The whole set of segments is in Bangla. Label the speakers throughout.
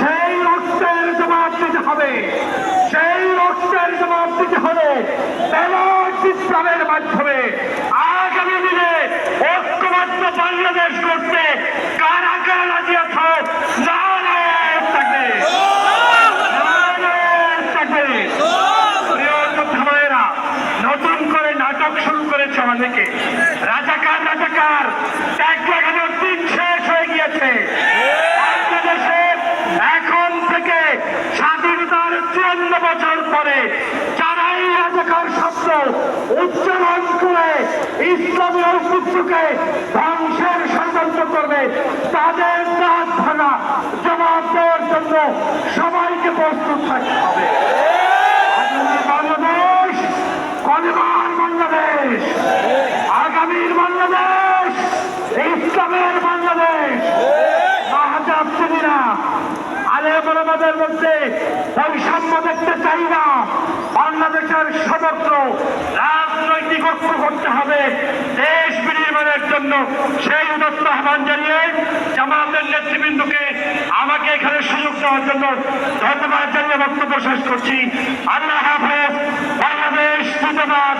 Speaker 1: সেই রক্তের জবাব দিতে হবে। সেই রক্তের জবাব দিতে হবে বিপ্লবের মাধ্যমে আগামী দিনে ঐক্যবদ্ধ বাংলাদেশ করতে অনেকে রাজাকার রাজাকার দিন শেষ হয়ে গিয়েছে। এখন থেকে স্বাধীনতার চুয়ান্ন বছর পরে যারাই রাজাকার শব্দ উচ্চারণ করে, ইসলামী ঐতিহ্যকে ধ্বংসের ষড়যন্ত্র করবে, তাদের দাঁত ভাঙা জবাব দেওয়ার জন্য সবাইকে প্রস্তুত থাকতে হবে। বাংলাদেশ বাংলাদেশ, আগামীর বাংলাদেশ, ইসলামের বাংলাদেশ। মাহাজাব চিনি না আলেমদের মধ্যে বৈষম্য দেখতে চাই না। বাংলাদেশের সমগ্র রাজনৈতিক ঐক্য করতে হবে দেশ বিনির্মাণের জন্য। সেই উদত্ত আহ্বান জানিয়ে জামাতের নেতৃবৃন্দকে আমাকে এখানে সুযোগ দেওয়ার জন্য ধন্যবাদ জানিয়ে বক্তব্য শেষ করছি। আল্লাহ হাফেজ, বাংলাদেশ জিন্দাবাদ।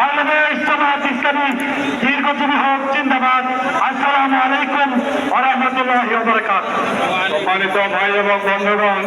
Speaker 1: বাংলাদেশ জামাত ইসলামী দীর্ঘজীবী হোক জিন্দাবাদ। আসসালামু আলাইকুম ওরহমতুল্লাহ বরকাত
Speaker 2: সম্মানিত ভাই এবং বন্ধুগণ